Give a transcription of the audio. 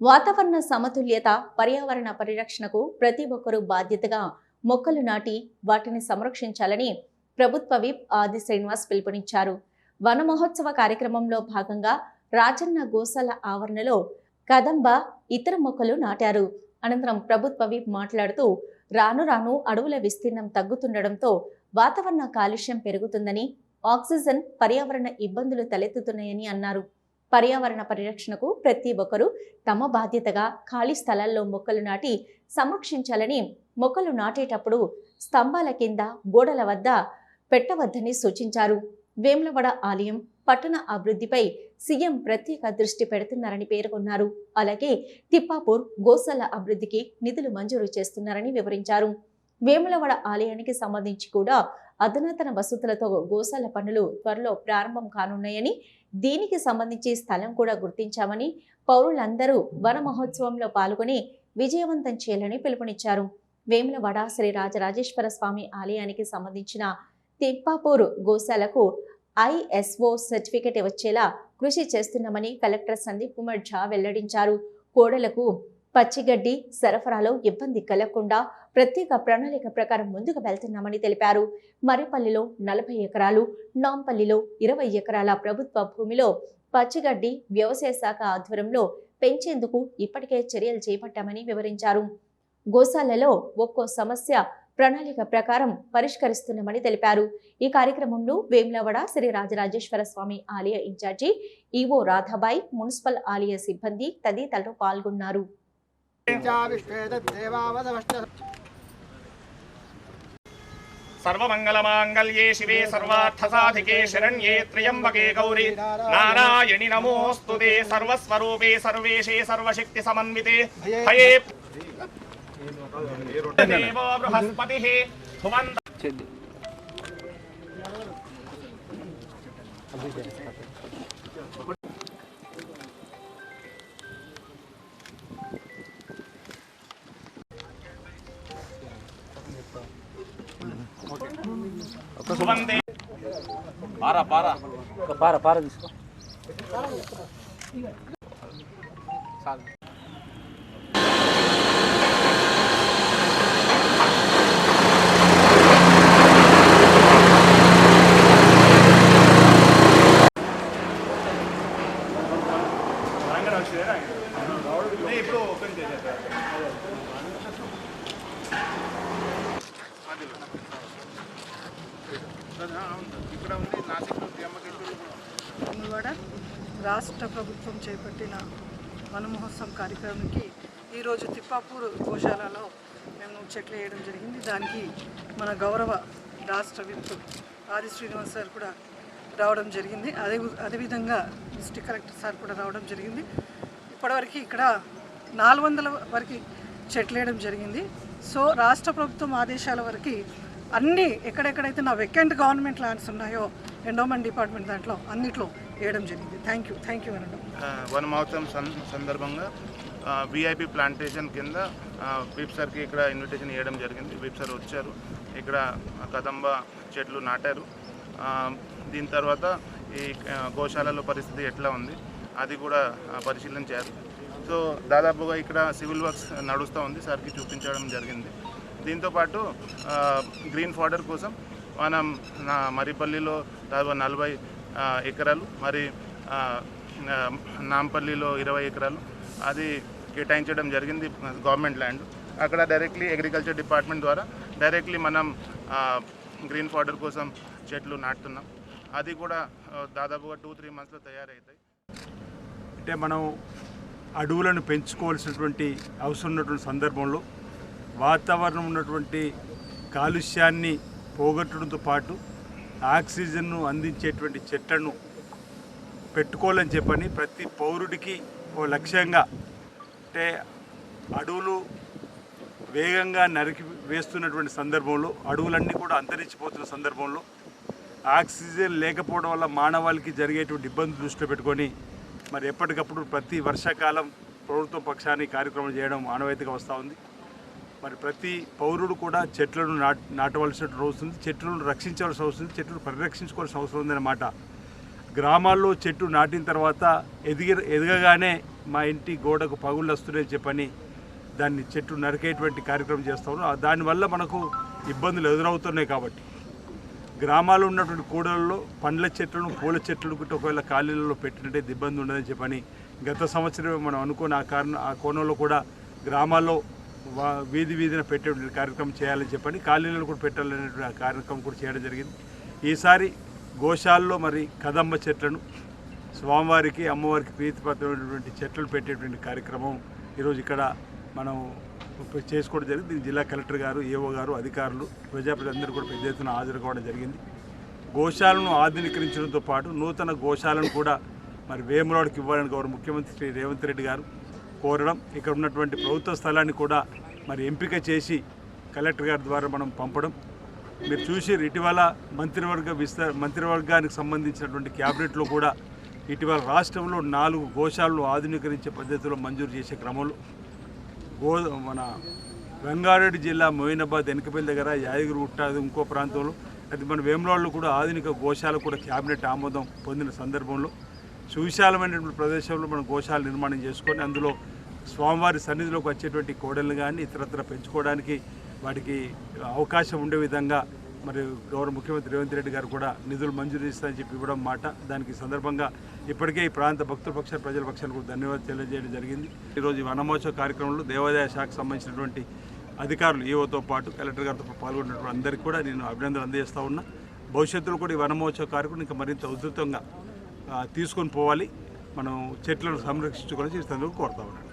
వాతావరణ సమతుల్యత పర్యావరణ పరిరక్షణకు ప్రతి ఒక్కరూ బాధ్యతగా మొక్కలు నాటి వాటిని సంరక్షించాలని ప్రభుత్వ విప్ ఆది శ్రీనివాస్ పిలుపునిచ్చారు. వన మహోత్సవ కార్యక్రమంలో భాగంగా రాజన్న గోశాల ఆవరణలో కదంబ ఇతర మొక్కలు నాటారు. అనంతరం ప్రభుత్వ విప్ మాట్లాడుతూ రాను రాను అడవుల విస్తీర్ణం తగ్గుతుండడంతో వాతావరణ కాలుష్యం పెరుగుతుందని ఆక్సిజన్ పర్యావరణ ఇబ్బందులు తలెత్తుతున్నాయని అన్నారు. పర్యావరణ పరిరక్షణకు ప్రతి ఒక్కరూ తమ బాధ్యతగా ఖాళీ స్థలాల్లో మొక్కలు నాటి సంరక్షించాలని మొక్కలు నాటేటప్పుడు స్తంభాల కింద గోడల వద్ద పెట్టవద్దని సూచించారు. వేములవాడ ఆలయం పట్టణ అభివృద్ధిపై సీఎం ప్రత్యేక దృష్టి పెడుతున్నారని పేర్కొన్నారు. అలాగే తిప్పాపూర్ గోశాల అభివృద్ధికి నిధులు మంజూరు చేస్తున్నారని వివరించారు. వేములవాడ ఆలయానికి సంబంధించి కూడా అధునాతన వసతులతో గోశాల పనులు త్వరలో ప్రారంభం కానున్నాయని దీనికి సంబంధించి స్థలం కూడా గుర్తించామని పౌరులందరూ వన మహోత్సవంలో పాల్గొని విజయవంతం చేయాలని పిలుపునిచ్చారు. వేములవాడ శ్రీ రాజరాజేశ్వర స్వామి ఆలయానికి సంబంధించిన తిప్పాపూర్ గోశాలకు ఐఎస్ఓ సర్టిఫికెట్ వచ్చేలా కృషి చేస్తున్నామని కలెక్టర్ సందీప్ కుమార్ ఝా వెల్లడించారు. కోడలకు పచ్చిగడ్డి సరఫరాలో ఇబ్బంది కలగకుండా ప్రత్యేక ప్రణాళిక ప్రకారం ముందుకు వెళ్తున్నామని తెలిపారు. మరిపల్లిలో నలభై ఎకరాలు నాంపల్లిలో ఇరవై ఎకరాల ప్రభుత్వ భూమిలో పచ్చిగడ్డి వ్యవసాయ శాఖ ఆధ్వర్యంలో పెంచేందుకు ఇప్పటికే చర్యలు చేపట్టామని వివరించారు. గోశాలలో ఒక్కో సమస్య ప్రణాళిక ప్రకారం పరిష్కరిస్తున్నామని తెలిపారు. ఈ కార్యక్రమంలో వేములవాడ శ్రీ రాజరాజేశ్వర స్వామి ఆలయ ఇన్ఛార్జి ఈవో రాధాబాయి మున్సిపల్ ఆలయ సిబ్బంది తదితరులు పాల్గొన్నారు. सर्वमङ्गलमाङ्गल्ये शिवे सर्वार्थसाधिके शरण्ये त्र्यम्बके गौरि नारायणि नमोऽस्तु ते सर्वस्वरूपे सर्वेशे सर्वशक्तिसमन्विते भये देवो बृहस्पतिः 소방대 빨아 빨아 그 빨아 빨아 주시고 산 ఇప్పుడు చేసేసారు ఇక్కడ ఉంది రాష్ట్ర ప్రభుత్వం చేపట్టిన వనమహోత్సవం కార్యక్రమానికి ఈరోజు తిప్పాపూర్ గోశాలలో మేము చెట్లు వేయడం జరిగింది. దానికి మన గౌరవ రాష్ట్ర విప్ ఆది శ్రీనివాస్ సార్ కూడా రావడం జరిగింది. అదే అదేవిధంగా డిస్ట్రిక్ట్ కలెక్టర్ సార్ కూడా రావడం జరిగింది. ఇప్పటివరకు ఇక్కడ నాలుగు వందల వరకు చెట్లు వేయడం జరిగింది. సో రాష్ట్ర ప్రభుత్వం ఆదేశాల వరకు అన్ని ఎక్కడెక్కడైతే నా వెకెంట్ గవర్నమెంట్ ల్యాండ్స్ ఉన్నాయో ఎండోమెంట్ డిపార్ట్మెంట్ దాంట్లో అన్నిట్లో వేయడం జరిగింది. థ్యాంక్ యూ థ్యాంక్ యూ అనడం. వన మహోత్సవం సందర్భంగా విఐపి ప్లాంటేషన్ కింద విప్ సార్కి ఇక్కడ ఇన్విటేషన్ ఇవ్వడం జరిగింది. విప్ సార్ వచ్చారు. ఇక్కడ కదంబ చెట్లు నాటారు. దీని తర్వాత ఈ గోశాలలో పరిస్థితి ఎట్లా ఉంది? అది కూడా పరిశీలన పరిశీలించారు సో దాదాపుగా ఇక్కడ సివిల్ వర్క్స్ నడుస్తూ ఉంది. సార్కి చూపించడం జరిగింది. దీంతోపాటు పాటు గ్రీన్ ఫాడర్ కోసం మనం నా మరిపల్లిలో దాదాపు నలభై ఎకరాలు మరి నాంపల్లిలో ఇరవై ఎకరాలు అది కేటాయించడం జరిగింది గవర్నమెంట్ ల్యాండ్. అక్కడ డైరెక్ట్లీ అగ్రికల్చర్ డిపార్ట్మెంట్ ద్వారా డైరెక్ట్లీ మనం గ్రీన్ ఫాడర్ కోసం చెట్లు నాటుతున్నాం. అది కూడా దాదాపుగా టూ త్రీ మంత్స్లో తయారవుతాయి అంటే మనం అడవులను పెంచుకోవాల్సినటువంటి అవసరం ఉన్నటువంటి సందర్భంలో వాతావరణం ఉన్నటువంటి కాలుష్యాన్ని పోగొట్టడంతో పాటు ఆక్సిజన్ను అందించేటువంటి చెట్లను పెట్టుకోవాలని చెప్పని ప్రతి పౌరుడికి ఓ లక్ష్యంగా అంటే అడవులు వేగంగా నరికి వేస్తున్నటువంటి సందర్భంలో అడవులన్నీ కూడా అంతరించిపోతున్న సందర్భంలో ఆక్సిజన్ లేకపోవడం వల్ల మానవాళికి జరిగేటువంటి ఇబ్బందులు దృష్టిలో పెట్టుకొని మరి ఎప్పటికప్పుడు ప్రతి వర్షాకాలం ప్రభుత్వ పక్షాన్ని కార్యక్రమం చేయడం ఆనవాయితీగా వస్తూ ఉంది. మరి ప్రతి పౌరుడు కూడా చెట్లను నాట్ నాటవలసిన అవసరం ఉంది. చెట్లను రక్షించవలసిన అవసరం ఉంది. చెట్లను పరిరక్షించుకోవాల్సిన అవసరం ఉందన్నమాట గ్రామాల్లో చెట్టు నాటిన తర్వాత ఎదిగి ఎదగగానే మా ఇంటి గోడకు పగుళ్ళు వస్తున్నాయని చెప్పని దాన్ని చెట్టు నరికేటువంటి కార్యక్రమం చేస్తాము దానివల్ల మనకు ఇబ్బందులు ఎదురవుతున్నాయి కాబట్టి. గ్రామాల్లో ఉన్నటువంటి కూడలలో పండ్ల చెట్లను పూల చెట్లను కూడా ఒకవేళ ఖాళీలలో పెట్టినట్టే ఇబ్బంది ఉండదని చెప్పని గత సంవత్సరమే మనం అనుకోని ఆ కారణం ఆ కోణంలో కూడా గ్రామాల్లో వా- వీధి వీధిన పెట్టేటువంటి కార్యక్రమం చేయాలని చెప్పని ఖాళీలను కూడా పెట్టాలనేటువంటి ఆ కార్యక్రమం కూడా చేయడం జరిగింది. ఈసారి గోశాలలో మరి కదంబ చెట్లను స్వామివారికి అమ్మవారికి ప్రీతిపాత్రమైనటువంటి చెట్లు పెట్టేటువంటి కార్యక్రమం ఈరోజు ఇక్కడ మనం చేసుకోవడం జరిగింది. జిల్లా కలెక్టర్ గారు ఏఓ గారు అధికారులు ప్రజాప్రతినిధులందరూ కూడా పెద్ద ఎత్తున హాజరు కావడం జరిగింది. గోశాలను ఆధునీకరించడంతో పాటు నూతన గోశాలను కూడా మరి వేములవాడకి ఇవ్వాలని గౌరవ ముఖ్యమంత్రి శ్రీ రేవంత్ రెడ్డి గారు కోరడం ఇక్కడ ఉన్నటువంటి ప్రభుత్వ స్థలాన్ని కూడా మరి ఎంపిక చేసి కలెక్టర్ గారి ద్వారా మనం పంపడం. మీరు చూసి ఇటీవల మంత్రివర్గ విస్తర మంత్రివర్గానికి సంబంధించినటువంటి క్యాబినెట్లో కూడా ఇటీవల రాష్ట్రంలో నాలుగు గోశాలను ఆధునీకరించే పద్ధతిలో మంజూరు చేసే క్రమంలో గో మన రంగారెడ్డి జిల్లా మోయినాబాద్ వెనకపల్లి దగ్గర యాదగిరి గుట్ట ఇంకో ప్రాంతంలో. అది మన వేములవాడలో కూడా ఆధునిక గోశాల కూడా క్యాబినెట్ ఆమోదం పొందిన సందర్భంలో సువిశాలమైనటువంటి ప్రదేశంలో మనం గోశాల నిర్మాణం చేసుకొని అందులో స్వామివారి సన్నిధిలోకి వచ్చేటువంటి కోడలను కానీ ఇతరత్ర పెంచుకోవడానికి వాటికి అవకాశం ఉండే విధంగా మరి గౌరవ ముఖ్యమంత్రి రేవంత్ రెడ్డి గారు కూడా నిధులు మంజూరు చేస్తారని చెప్పి ఇవ్వడం మాట. దానికి సందర్భంగా ఇప్పటికే ఈ ప్రాంత భక్తుల పక్షాన ప్రజల పక్షాలకు కూడా ధన్యవాదాలు తెలియజేయడం జరిగింది. ఈరోజు వనమహోత్సవ వనమోత్సవ కార్యక్రమంలో దేవాదాయ శాఖకు సంబంధించినటువంటి అధికారులు ఈఓతో పాటు కలెక్టర్ గారితో పాల్గొన్నటువంటి అందరికీ కూడా నేను అభినందనలు అందజేస్తూ ఉన్నా. భవిష్యత్తులో కూడా ఈ వనమోత్సవ కార్యక్రమం ఇంకా మరింత ఉధృతంగా తీసుకొని పోవాలి. మనం చెట్లను సంరక్షించుకోవాలని ఈ కోరుతా ఉన్నాను.